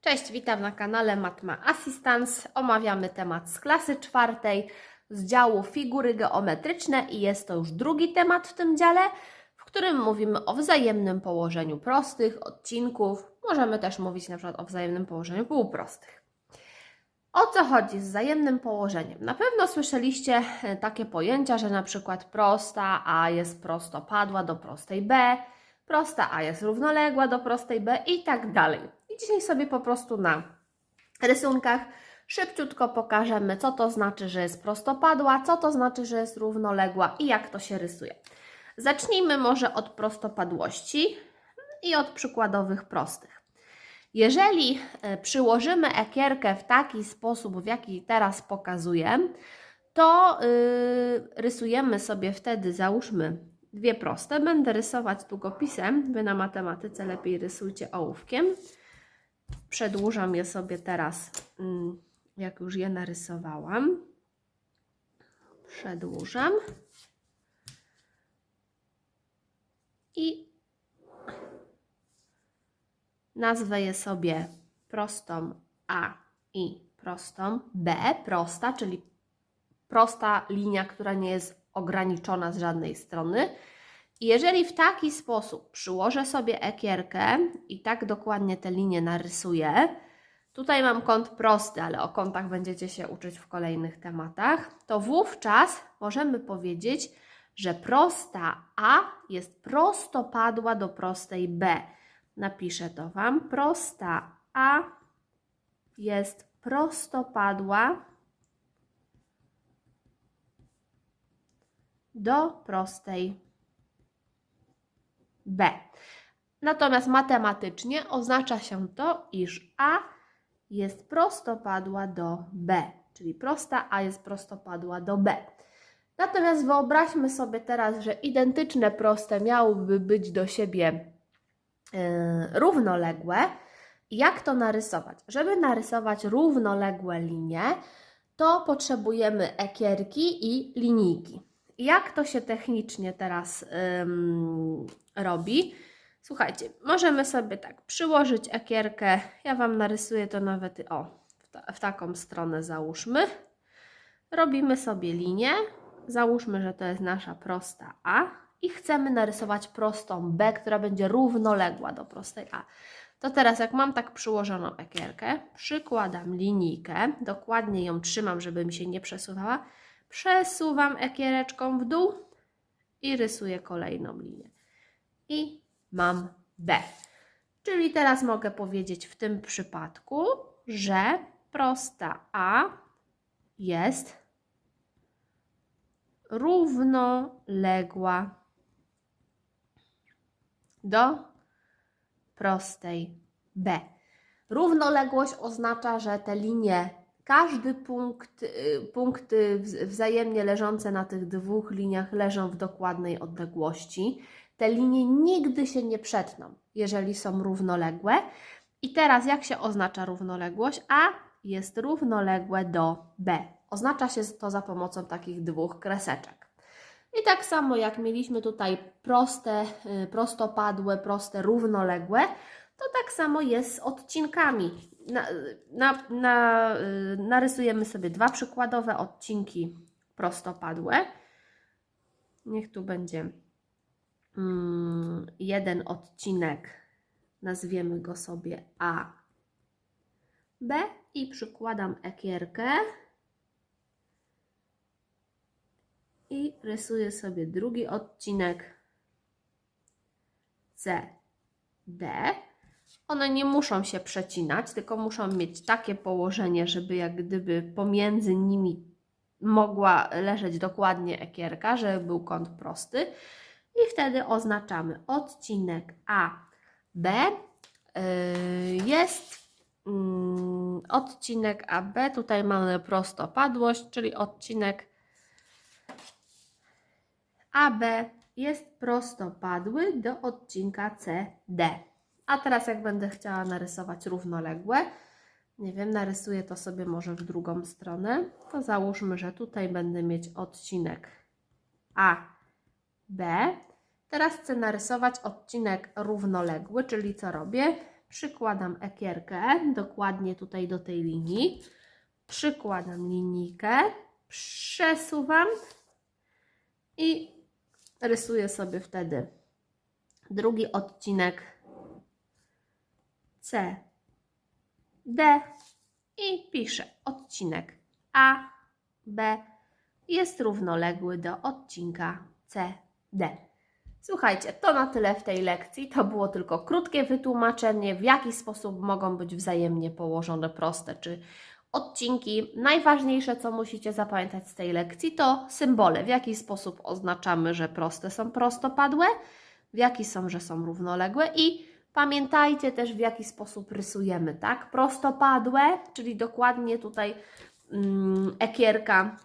Cześć, witam na kanale Matma Assistance. Omawiamy temat z klasy czwartej z działu figury geometryczne i jest to już drugi temat w tym dziale, w którym mówimy o wzajemnym położeniu prostych odcinków. Możemy też mówić na przykład o wzajemnym położeniu półprostych. O co chodzi z wzajemnym położeniem? Na pewno słyszeliście e, takie pojęcia, że na przykład prosta A jest prostopadła do prostej B, prosta A jest równoległa do prostej B i tak dalej. Dzisiaj sobie po prostu na rysunkach szybciutko pokażemy, co to znaczy, że jest prostopadła, co to znaczy, że jest równoległa i jak to się rysuje. Zacznijmy może od prostopadłości i od przykładowych prostych. Jeżeli e, przyłożymy ekierkę w taki sposób, w jaki teraz pokazuję, to yy, rysujemy sobie wtedy, załóżmy dwie proste. Będę rysować długopisem, Wy na matematyce lepiej rysujcie ołówkiem. Przedłużam je sobie teraz, mm, jak już je narysowałam. Przedłużam. I nazwę je sobie prostą A i prostą B. Prosta, czyli prosta linia, która nie jest ograniczona z żadnej strony. Jeżeli w taki sposób przyłożę sobie ekierkę i tak dokładnie te linie narysuję, tutaj mam kąt prosty, ale o kątach będziecie się uczyć w kolejnych tematach, to wówczas możemy powiedzieć, że prosta A jest prostopadła do prostej B. Napiszę to Wam. Prosta A jest prostopadła do prostej B. Natomiast matematycznie oznacza się to, iż A jest prostopadła do B, czyli prosta A jest prostopadła do B. Natomiast wyobraźmy sobie teraz, że identyczne proste miałyby być do siebie yy, równoległe. Jak to narysować? Żeby narysować równoległe linie, to potrzebujemy ekierki i linijki. Jak to się technicznie teraz ym, robi? Słuchajcie, możemy sobie tak przyłożyć ekierkę. Ja Wam narysuję to nawet o, w, ta, w taką stronę załóżmy. Robimy sobie linię. Załóżmy, że to jest nasza prosta A i chcemy narysować prostą B, która będzie równoległa do prostej A. To teraz jak mam tak przyłożoną ekierkę, przykładam linijkę, dokładnie ją trzymam, żeby mi się nie przesuwała, przesuwam ekiereczką w dół i rysuję kolejną linię. I mam B. Czyli teraz mogę powiedzieć w tym przypadku, że prosta A jest równoległa do prostej B. Równoległość oznacza, że te linie, każdy punkt, y, punkty wz- wzajemnie leżące na tych dwóch liniach leżą w dokładnej odległości. Te linie nigdy się nie przetną, jeżeli są równoległe. I teraz jak się oznacza równoległość? A jest równoległe do B. Oznacza się to za pomocą takich dwóch kreseczek. I tak samo jak mieliśmy tutaj proste, y, prostopadłe, proste, równoległe, to tak samo jest z odcinkami. Na, na, na, y, narysujemy sobie dwa przykładowe odcinki prostopadłe. Niech tu będzie mm, jeden odcinek, nazwiemy go sobie A, B i przykładam ekierkę i rysuję sobie drugi odcinek C, D. One nie muszą się przecinać, tylko muszą mieć takie położenie, żeby jak gdyby pomiędzy nimi mogła leżeć dokładnie ekierka, żeby był kąt prosty. I wtedy oznaczamy odcinek A, B. Yy, Jest mm, odcinek AB, tutaj mamy prostopadłość, czyli odcinek AB jest prostopadły do odcinka CD. A teraz jak będę chciała narysować równoległe, nie wiem, narysuję to sobie może w drugą stronę, to załóżmy, że tutaj będę mieć odcinek AB. Teraz chcę narysować odcinek równoległy, czyli co robię? przykładam ekierkę dokładnie tutaj do tej linii, przykładam linijkę, przesuwam i rysuję sobie wtedy drugi odcinek C, D i piszę odcinek A, B jest równoległy do odcinka C, D. Słuchajcie, to na tyle w tej lekcji. To było tylko krótkie wytłumaczenie, w jaki sposób mogą być wzajemnie położone proste czy odcinki. Najważniejsze, co musicie zapamiętać z tej lekcji, to symbole. W jaki sposób oznaczamy, że proste są prostopadłe, w jaki są, że są równoległe i pamiętajcie też, w jaki sposób rysujemy, tak? Prostopadłe, czyli dokładnie tutaj mm, ekierka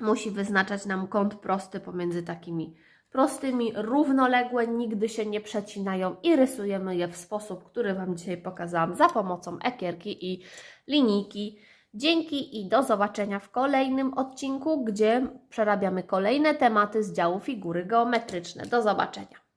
musi wyznaczać nam kąt prosty pomiędzy takimi prostymi, równoległe, nigdy się nie przecinają i rysujemy je w sposób, który Wam dzisiaj pokazałam za pomocą ekierki i linijki. Dzięki i do zobaczenia w kolejnym odcinku, gdzie przerabiamy kolejne tematy z działu figury geometryczne. Do zobaczenia.